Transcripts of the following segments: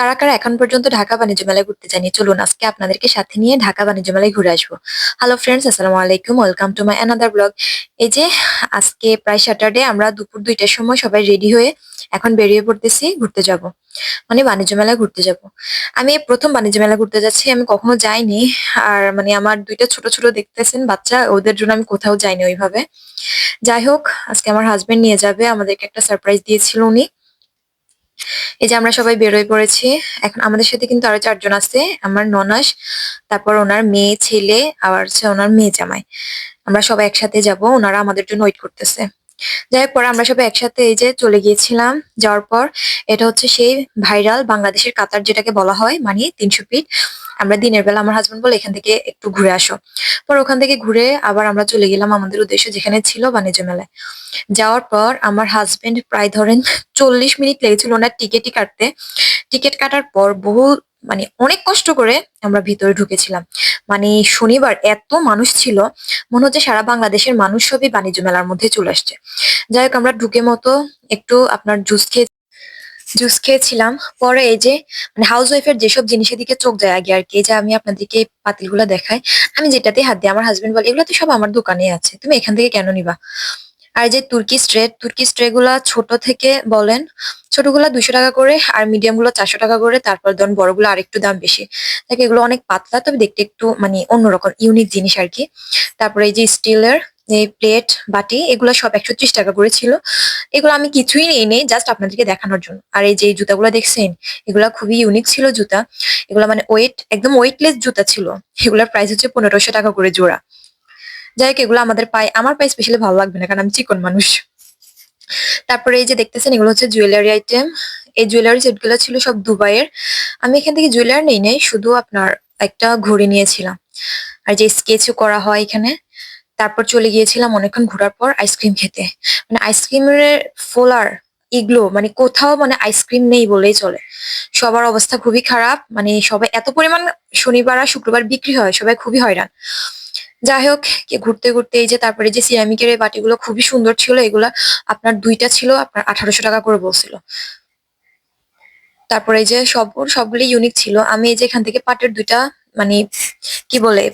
কারা কারা এখন পর্যন্ত ঢাকা বাণিজ্য মেলায় ঘুরতে যায়নি? চলুন আজকে আপনাদেরকে সাথে নিয়ে ঢাকা বাণিজ্য মেলায় ঘুরে আসব। হ্যালো ফ্রেন্ডস আসসালামু আলাইকুম। Welcome to my another blog এই যে আজকে প্রায় স্যাটারডে আমরা দুপুর দুইটার সময় সবাই রেডি হয়ে এখন বেরিয়ে পড়তেছি, ঘুরতে যাব। মানে বাণিজ্য মেলায় ঘুরতে যাব। আমি প্রথম বাণিজ্য মেলা ঘুরতে যাচ্ছি, আমি কখনো যাইনি। আর মানে আমার দুইটা ছোট ছোট দেখতেছেন বাচ্চা, ওদের জন্য আমি কোথাও যাইনি ওইভাবে। যাই হোক, আজকে আমার হাজবেন্ড নিয়ে যাবে, আমাদেরকে একটা সারপ্রাইজ দিয়েছিল উনি। এই যে আমরা সবাই বেরোয় পড়েছি, এখন আমাদের সাথে কিন্তু আরও চারজন আছে, আমার ননাস, তারপর ওনার মেয়ে, ছেলে আবার ওনার মেয়ে জামাই। আমরা সবাই একসাথে যাব, ওনারা আমাদের জন্য ওয়েট করতেছে। যাই হোক, পরে আমরা সবাই একসাথে এই যে চলে গিয়েছিলাম, যাওয়ার পর এটা হচ্ছে সেই ভাইরাল বাংলাদেশের কাতার যেটাকে বলা হয় মানে তিনশো ফিট। আমরা দিনের বেলা আমার হাজবেন্ড বলে এখান থেকে একটু ঘুরে আসো। পর ওখান থেকে ঘুরে আবার আমরা চলে গেলাম আমাদের উদ্দেশ্য যেখানে ছিল বাণিজ্য মেলায়। যাওয়ার পর আমার হাজবেন্ড প্রায় ধরেন চল্লিশ মিনিট লেগেছিল ওনার টিকিটই কাটতে। টিকিট কাটার পর বহু মানে অনেক কষ্ট করে আমরা ভিতরে ঢুকেছিলাম। মানে শনিবার এত মানুষ ছিল, মনে হচ্ছে সারা বাংলাদেশের মানুষ সবই বাণিজ্য মেলার মধ্যে চলে আসছে। যাই হোক, আমরা ঢুকে মতো একটু আপনার জুস খেয়ে, জুস খেয়েছিলাম। পরে এই যে মানে হাউস ওয়াইফের যেসব জিনিসের দিকে চোখ যায় আগে আর কি যে আমি আপনাদেরকে পাতিলগুলো দেখাই। আমি যেটাতে হাত দিই, আমার হাজবেন্ড বলে, এগুলো তো সব আমার দোকানে আছে, তুমি এখান থেকে কেন নিবা? আর যে তুর্কি স্ট্রে তুর্কি স্ট্রে গুলা ছোট থেকে বলেন, ছোটগুলা দুশো টাকা করে আর মিডিয়ামগুলো চারশো টাকা করে, তারপর ধরুন বড়গুলো আরেকটু দাম বেশি। দেখে, এগুলো অনেক পাতলা, তবে দেখতে একটু মানে অন্যরকম ইউনিক জিনিস আর কি। তারপরে এই যে স্টিলের এই প্লেট, বাটি, এগুলো সব একশো ত্রিশ টাকা করে ছিল। এগুলো আমি কিছুই নেই নেই জাস্ট আপনাদেরকে দেখানোর জন্য। আর এই যে জুতাগুলো দেখছেন, এগুলা খুবই ইউনিক ছিল জুতা। এগুলো মানে ওয়েট একদম ওয়েটলেস জুতা ছিল। এগুলোর প্রাইস হচ্ছে পনেরোশো টাকা করে জোড়া। যাই হোক, এগুলো আমাদের পায়ে, আমার পায়ে স্পেশালি ভালো লাগবে না, কারণ আমি চিকন মানুষ। তারপরে এই যে দেখতেছেন, এগুলো হচ্ছে জুয়েলারি আইটেম এই জুয়েলারি সেটগুলো ছিল সব দুবাইয়ের। আমি এখান থেকে জুয়েলারি নেই নাই, শুধু আপনার একটা ঘড়ি নিয়েছিলাম। আর যে স্কেচও করা হয় এখানে, তারপর চলে গিয়েছিলাম অনেকক্ষণ ঘোরার পর আইসক্রিম খেতে। মানে আইসক্রিমের ফোলার ইগলো মানে কোথাও মানে আইসক্রিম নেই বলেই চলে। সবার অবস্থা খুবই খারাপ মানে সবাই এত পরিমাণ শনিবার আর শুক্রবার বিক্রি হয়, সবাই খুবই হয়রান। যাই হোক ঘুরতে ঘুরতে এই যে তারপরে যে সিরামিকের এই বাটিগুলো খুবই সুন্দর ছিল, এগুলা আপনার দুইটা ছিল, আপনার আঠারোশো টাকা করে বলছিল তারপরে এই যে সব সবগুলি ইউনিক ছিল। আমি এই যে এখান থেকে পাটের দুইটা মানে কি বলে,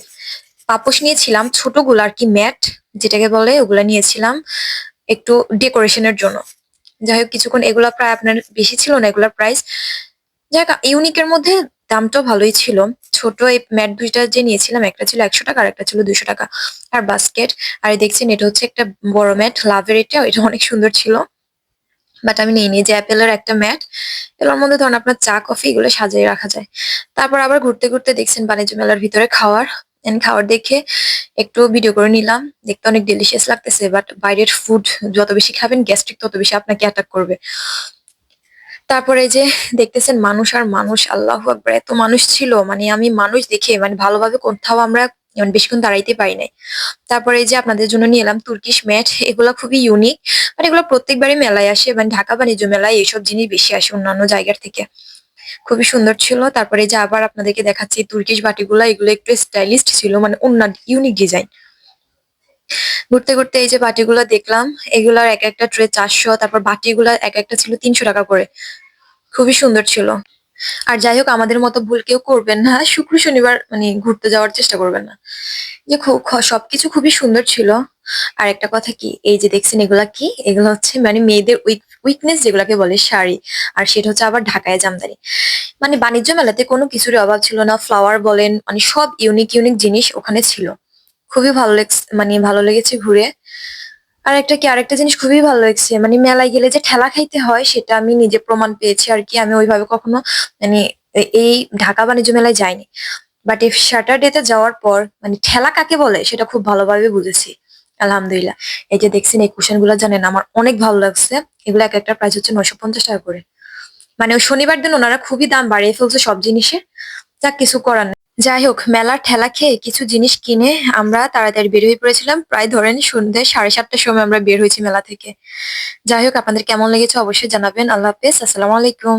পাপোশ নিয়েছিলাম ছোটগুলো আর কি, ম্যাট, যেটাকে বলে, ওগুলা নিয়েছিলাম একটু ডেকোরেশনের জন্য। যাই হোক, কিছুক্ষণ এগুলা প্রায় আপনার বেশি ছিল না, এগুলার প্রাইস যাই হোক ইউনিকের মধ্যে দামটাও ভালোই ছিল। ছোট এই ম্যাট দুইটা যে নিয়েছিলাম, একটা ছিল একশো টাকা আর একটা ছিল দুশো টাকা। আর বাস্কেট আর দেখছেন এটা হচ্ছে একটা বড় ম্যাট লাভের এটা এটা অনেক সুন্দর ছিল। বাট আমি নিয়ে নিই, যে অ্যাপেলের একটা ম্যাট। এগুলোর মধ্যে ধরুন আপনার চা কফি এগুলো সাজিয়ে রাখা যায়। তারপর আবার ঘুরতে ঘুরতে দেখছেন বাণিজ্য মেলার ভিতরে খাওয়ার। খাওয়ার দেখে একটু ভিডিও করে নিলাম। দেখতে অনেক ডেলিশিয়াস লাগতেছে বাট বাইরের ফুড যত বেশি খাবেন গ্যাস্ট্রিক তত বেশি আপনাকে অ্যাটাক করবে। তারপরে যে দেখতেছেন মানুষ আর মানুষ, আল্লাহ আকবার, এত মানুষ ছিল মানে আমি মানুষ দেখে মানে ভালোভাবে কোথাও আমরা মানে বেশিক্ষণ দাঁড়াইতে পারি নাই। তারপরে যে আপনাদের জন্য নিয়ে এলাম তুর্কিশ ম্যাট, এগুলো খুবই ইউনিক মানে এগুলো প্রত্যেকবারই মেলায় আসে মানে ঢাকা বাণিজ্য মেলায় এইসব জিনিস বেশি আসে অন্যান্য জায়গার থেকে। খুবই সুন্দর ছিল, তারপরে যে আবার আপনাদেরকে দেখাচ্ছি তুর্কিশ বাটিগুলা, এগুলো একটু স্টাইলিস্ট ছিল মানে অন্য ইউনিক ডিজাইন ঘুরতে ঘুরতে এই যে বাটিগুলো দেখলাম, এগুলার এক একটা ট্রে চারশো, তারপর বাটিগুলা এক একটা ছিল তিনশো টাকা করে। খুবই সুন্দর ছিল। আর যাই হোক, আমাদের মতো ভুল কেউ করবেন না। শুক্র, শনিবার মানে ঘুরতে যাওয়ার চেষ্টা করবেন না। যে সবকিছু খুবই সুন্দর ছিল। আর একটা কথা কি, এই যে দেখছেন এগুলা কি? এগুলো হচ্ছে মানে মেয়েদের উইকনেস যেগুলাকে বলে শাড়ি। আর সেটা হচ্ছে আবার ঢাকায় জামদানি। মানে বাণিজ্য মেলাতে কোনো কিছুরই অভাব ছিল না। ফ্লাওয়ার বলেন মানে সব ইউনিক ইউনিক জিনিস ওখানে ছিল। খুবই ভালো লেগেছে মানে ভালো লেগেছে ঘুরে। আর একটা কি, আরেকটা জিনিস খুবই ভালো লাগছে মানে মেলায় গেলে যে ঠেলা খাইতে হয়, সেটা আমি নিজে প্রমাণ পেয়েছি আর কি, আমি ওইভাবে কখনো মানে এই ঢাকা বাণিজ্য মেলায় যাইনি। বাট এই স্যাটারডেতে যাওয়ার পর মানে ঠেলা কাকে বলে, সেটা খুব ভালোভাবে বুঝেছি, আলহামদুলিল্লাহ। এই যে দেখছেন, এই কুশনগুলো জানেন, আমার অনেক ভালো লাগছে। এগুলো এক একটা প্রাইস হচ্ছে নয়শো পঞ্চাশ টাকা করে। মানে ওই শনিবার দিন ওনারা খুবই দাম বাড়িয়ে ফেলছে সব জিনিসের যা কিছু করার যাই হোক মেলার ঠেলা খেয়ে কিছু জিনিস কিনে আমরা তাড়াতাড়ি বের হয়ে পড়েছিলাম। প্রায় ধরেন সন্ধ্যে সাড়ে সাতটার সময় আমরা বের হয়েছি মেলা থেকে। যাই হোক আপনাদের কেমন লেগেছে অবশ্যই জানাবেন। আল্লাহ হাফেজ, আসসালামু আলাইকুম।